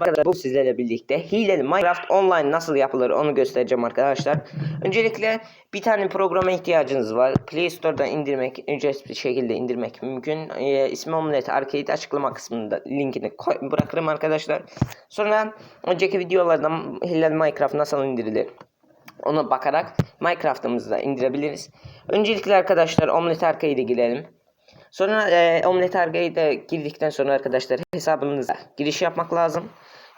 Arkadaşlar bu sizlerle birlikte hileli Minecraft online nasıl yapılır onu göstereceğim arkadaşlar. Öncelikle bir tane programa ihtiyacınız var. Play Store'dan indirmek, ücretsiz bir şekilde indirmek mümkün. Ee, ismi Omlet Arcade açıklama kısmında linkini bırakırım arkadaşlar. Sonra önceki videolardan hileli Minecraft nasıl indirilir ona bakarak Minecraft'ımızı da indirebiliriz. Öncelikle arkadaşlar Omlet Arcade'e girelim. Sonra e, Omlet Arcade'e girdikten sonra arkadaşlar hesabınıza giriş yapmak lazım.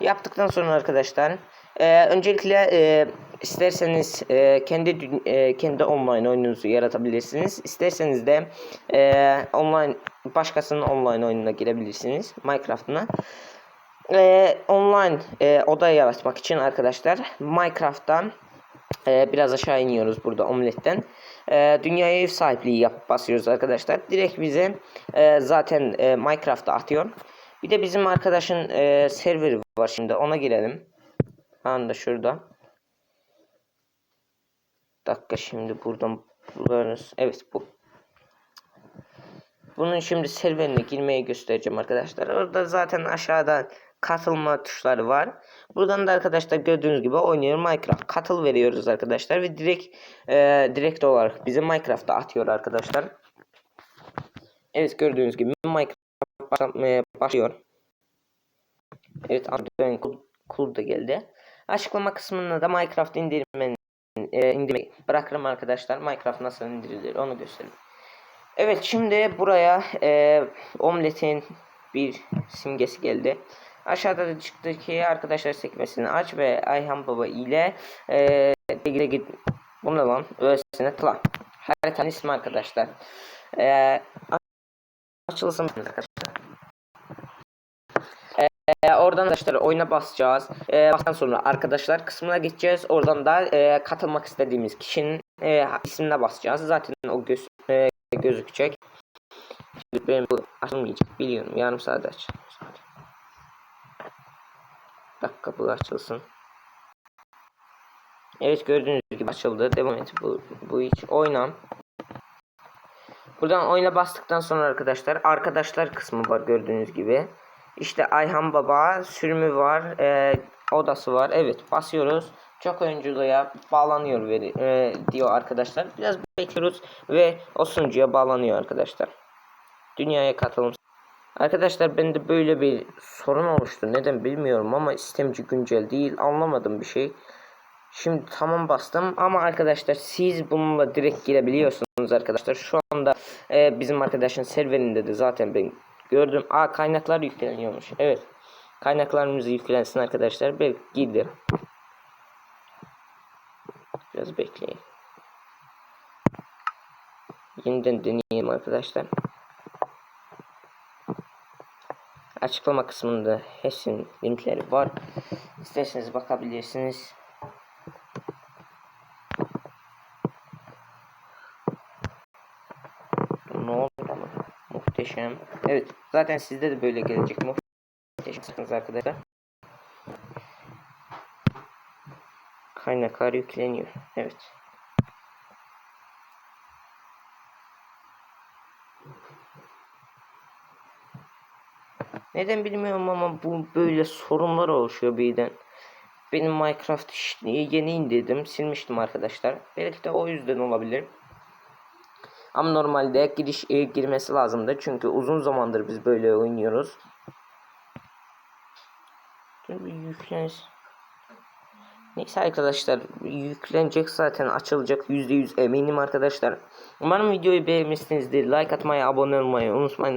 Yaptıktan sonra arkadaşlar e, öncelikle e, isterseniz e, kendi e, kendi online oyununuzu yaratabilirsiniz. İsterseniz de e, online başkasının online oyununa girebilirsiniz Minecraft'ına. E, online e, oda yaratmak için arkadaşlar Minecraft'tan ee, biraz aşağı iniyoruz burada omletten. Ee, dünyaya ev sahipliği yap basıyoruz arkadaşlar. Direkt bize e, zaten e, Minecraft'ta atıyor. Bir de bizim arkadaşın e, serveri var şimdi ona girelim. Anda şurada. Dakika şimdi buradan buluruz. Evet bu. Bunun şimdi serverine girmeye göstereceğim arkadaşlar. Orada zaten aşağıda katılma tuşları var. Buradan da arkadaşlar gördüğünüz gibi oynuyor Minecraft. Katıl veriyoruz arkadaşlar ve direkt e, direkt olarak bize Minecraft'a atıyor arkadaşlar. Evet gördüğünüz gibi Minecraft başlıyor. Evet Android kul, kul da geldi. Açıklama kısmında da Minecraft indirmeni e, indirmeyi bırakırım arkadaşlar. Minecraft nasıl indirilir onu göstereyim. Evet şimdi buraya e, omletin bir simgesi geldi. Aşağıda da çıktı ki arkadaşlar sekmesini aç ve Ayhan Baba ile e, ilgili git. Bu ne lan? Öylesine tıkla. Haritanın ismi arkadaşlar. E, açılsın arkadaşlar. E, oradan arkadaşlar oyuna basacağız. E, bastıktan sonra arkadaşlar kısmına geçeceğiz. Oradan da e, katılmak istediğimiz kişinin e, ismine basacağız. Zaten o göz, e, gözükecek. Benim bu açılmayacak biliyorum. Yarım saat aç. Dakika bu açılsın. Evet gördüğünüz gibi açıldı. Devam et bu, bu hiç oyna. Buradan oyuna bastıktan sonra arkadaşlar arkadaşlar kısmı var gördüğünüz gibi. İşte Ayhan Baba sürümü var. E, odası var. Evet basıyoruz. Çok oyunculuğa bağlanıyor veri, e, diyor arkadaşlar. Biraz bekliyoruz ve o sunucuya bağlanıyor arkadaşlar. Dünyaya katılım. Arkadaşlar bende böyle bir sorun oluştu. Neden bilmiyorum ama istemci güncel değil. Anlamadım bir şey. Şimdi tamam bastım ama arkadaşlar siz bununla direkt girebiliyorsunuz arkadaşlar. Şu anda e, bizim arkadaşın serverinde de zaten ben gördüm. Aa kaynaklar yükleniyormuş. Evet. Kaynaklarımız yüklensin arkadaşlar. Ben girdim. Biraz bekleyin. Yeniden deneyelim arkadaşlar. Açıklama kısmında hepsinin linkleri var. İsterseniz bakabilirsiniz. Ne oldu ama? Muhteşem. Evet. Zaten sizde de böyle gelecek. Muhteşemsiniz arkadaşlar. Kaynaklar yükleniyor. Evet. Neden bilmiyorum ama bu böyle sorunlar oluşuyor birden. Benim Minecraft yeni indirdim. Silmiştim arkadaşlar. Belki de o yüzden olabilir. Ama normalde giriş e, girmesi lazımdı. Çünkü uzun zamandır biz böyle oynuyoruz. Dur bir. Neyse arkadaşlar yüklenecek zaten açılacak %100 eminim arkadaşlar. Umarım videoyu beğenmişsinizdir. Like atmayı, abone olmayı unutmayın.